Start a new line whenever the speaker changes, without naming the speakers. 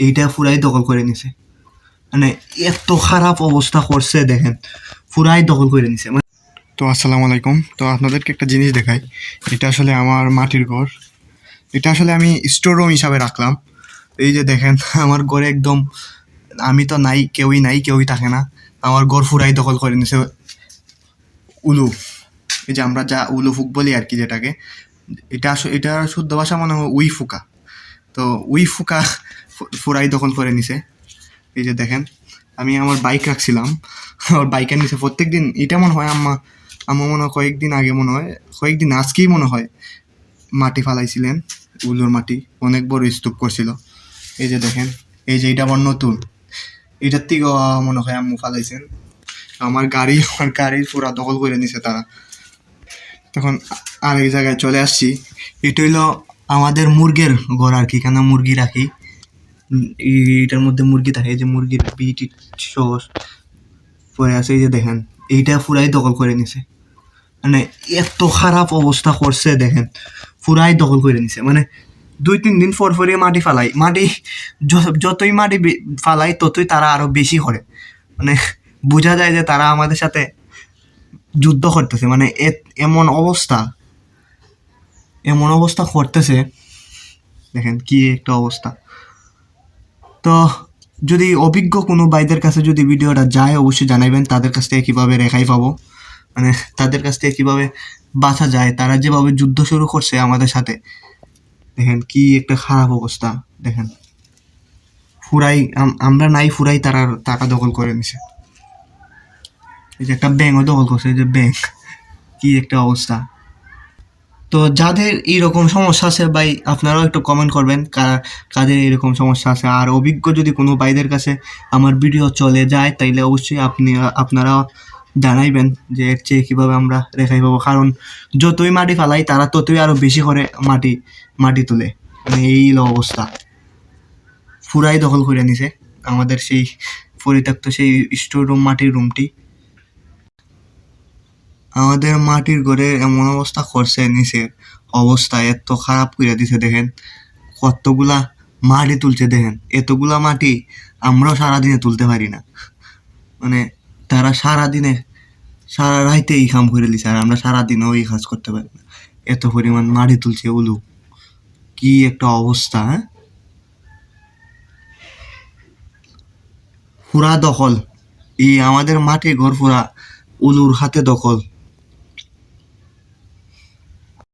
এইটা পুরাই দখল করে নিছে। মানে এত খারাপ অবস্থা করছে, দেখেন। পুরাই দখল করে নিছে। মানে
তো আসসালামু আলাইকুম। তো আপনাদেরকে একটা জিনিস দেখাই। এটা আসলে আমার মাটির ঘর। এটা আসলে আমি স্টোর রুম হিসাবে রাখলাম। এই যে দেখেন, আমার ঘরে একদম আমি তো নাই, কেউই নাই, কেউই থাকে না। আমার ঘর ফুরাই দখল করে নিছে উলু। এই যে আমরা যা উলু ফুক বলি আর কি যেটাকে। এটা এটা শুদ্ধ ভাষা মনে হয় উই ফুকা তো উই ফুকা ফুরাই দখল করে নিছে। এই যে দেখেন, আমি আমার বাইক রাখছিলাম। আমার বাইকের নিচে প্রত্যেক দিন এটা মনে হয় আম্মা আম্মা মনে হয় কয়েকদিন আগে মনে হয়, কয়েকদিন আজকেই মনে হয় মাটি ফালাইছিলেন, উলুর মাটি, অনেক বড় স্তূপ করছিল। এই যে দেখেন, এই যে এটা আমার নতুন। এটার থেকে মনে হয় আম্মু ফালাইছেন। আমার গাড়ি, আমার গাড়ির পুরা দখল করে নিছে তারা। তখন আরেক জায়গায় চলে আসছি।
এটা হইল আমাদের মুরগের ঘর আর কি, কেন মুরগি রাখি? উম, এই- এটার মধ্যে মুরগি থাকে যে মুরগির বিট সস পরে আছে এই যে দেখেন এইটা পুরাই দখল করে নিছে। মানে এত খারাপ অবস্থা করছে দেখেন পুরাই দখল করে নিছে। মানে দুই তিন দিন পর পরই মাটি ফালাই মাটি যতই মাটি ফালাই ততই তারা আরও বেশি করে। মানে বোঝা যায় যে তারা আমাদের সাথে যুদ্ধ করতেছে। মানে এমন অবস্থা এমন অবস্থা করতেছে। দেখেন কি একটা অবস্থা। তো যদি অভিজ্ঞ কোনো ভাইদের কাছে যদি ভিডিওটা যায়, অবশ্যই জানাইবেন তাদের কাছ থেকে কীভাবে রেখাই পাবো। মানে তাদের কাছ থেকে কীভাবে বাঁচা যায়, তারা যেভাবে যুদ্ধ শুরু করছে আমাদের সাথে। দেখেন কি একটা খারাপ অবস্থা, দেখেন। ফুরাই, আম- আমরা নাই ফুরাই, তারা টাকা দখল করে নিছে। এই যে একটা ব্যাংকও দখল করছে, এই যে ব্যাংক কি একটা অবস্থা। তো যাদের এইরকম সমস্যা আছে ভাই, আপনারাও একটু কমেন্ট করবেন, কারা, কাদের এরকম সমস্যা আছে। আর অভিজ্ঞ যদি কোনো ভাইদের কাছে আমার ভিডিও চলে যায়, তাইলে অবশ্যই আপনি, আপনারা জানাইবেন যে এর চেয়ে কীভাবে আমরা রেখাই পাবো। কারণ যতই মাটি ফালাই, তারা ততই আরও বেশি করে মাটি মাটি তুলে। মানে এই অবস্থা। পুরাই দখল করে নিছে। আমাদের সেই পরিত্যক্ত সেই স্টোর রুম মাটির রুমটি আমাদের মাটির ঘরে এমন অবস্থা করছে, নিচের অবস্থা এত খারাপ করে দিছে, দেখেন। কতগুলা মাটি তুলছে, দেখেন। এতগুলা মাটি আমরাও সারাদিনে তুলতে পারি না। মানে তারা সারাদিনে, সারা রাইতে এই কাম করে দিছে, আর আমরা সারাদিনেও এই কাজ করতে পারি না। এত পরিমাণ মাটি তুলছে উলু। কি একটা অবস্থা হ্যাঁ? পুরা দখল। এই আমাদের মাটির ঘর পুরা উলুর হাতে দখল।